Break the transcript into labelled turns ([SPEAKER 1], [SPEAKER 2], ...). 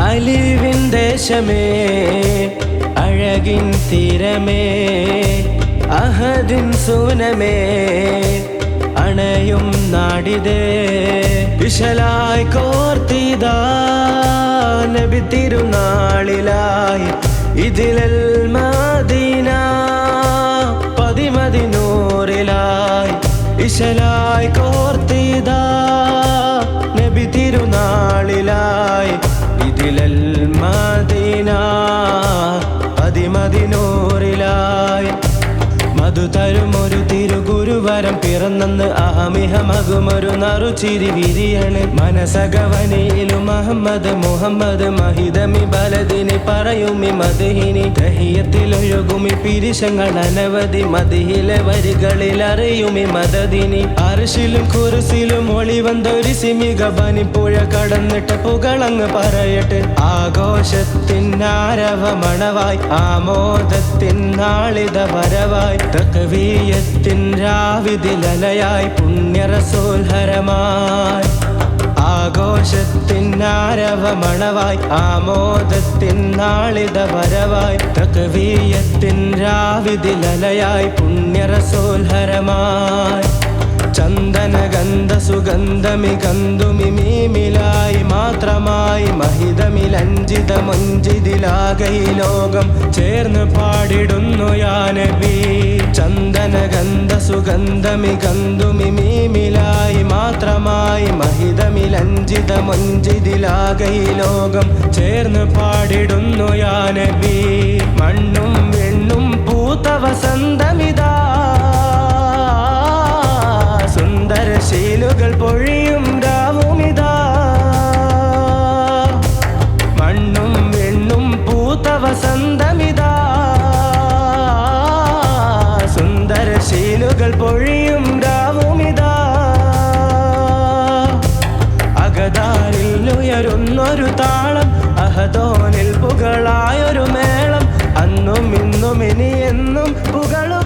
[SPEAKER 1] അലിവിൻ ദേശമേ അഴകിൻ തീരമേ അഹദിൻ സൂനമേ അണയും നാടിതേ. വിശലായി കോർത്തിതാ നബി തിരുനാളിലായി ഇതിലൽ ഇതിലൽ മദീന പതിമതിനൂറിലായി തരും ഒരു തിരുഗുരുവരം പിറന്നെന്ന് അഹമിഹമകുമൊരു നറുചിരി വിരിയണ്. മനസകവനയിലും അഹമ്മദ് മുഹമ്മദ് മഹിതമി ബലദിനി പറയുമി മദഹിനി. ദഹിയത്തിലൊഴുകുമി പിരിശങ്ങൾ അനവധി മതിയിലെ വരികളിൽ അറിയുമി മദദിനി. അറിശിലും കുറിസിലും ഒളിവന്തൊരു സിമിക പനിപ്പുഴ കടന്നിട്ട് പുകളങ്ങ് പറയട്ടെ. ആഘോഷത്തിൻ ആരവ മണവായി ആമോദത്തിൻ നാളിത വരവായി. തകവീയത്തിൻ രാവിതിലലയായി പുണ്യറസോൽഹരമായി ആഘോഷത്തിൻ ആരവമണവായി ആമോദത്തിൻ നാളിത വരവായി തകവീയത്തിൻ രാവിതിലലയായി പുണ്യറസോൽഹരമായി ചന്ദന ഗന്ധ സുഗന്ധമി ഗന്ധുമി മീമിലായി മാത്രമായി മഹിതമിലഞ്ചിത മൊഞ്ചിതിലാകെ ലോകം ചേർന്ന് പാടിടുന്നു യാനബി ചന്ദന ഗന്ധ സുഗന്ധമി ഗന്ധുമി മീമിലായി മാത്രമായി മഹിതമിൽ അഞ്ചിത ഈ ലോകം ചേർന്ന് പാടിടുന്നു യാനബി മണ്ണും വെണ്ണും പൂത്ത വസന്തമിതാ സുന്ദര ശീലുകൾ പൊഴിയും രാവുമിതാ വസന്തമിതാ. സുന്ദര ശീലുകൾ പൊഴിയും രാവുമിതാ. അകതാരിൽ ഉയരുന്നൊരു താളം അഹദോനിൽ പുകളായൊരു മേളം അന്നും ഇന്നും ഇനി എന്നും പുകളും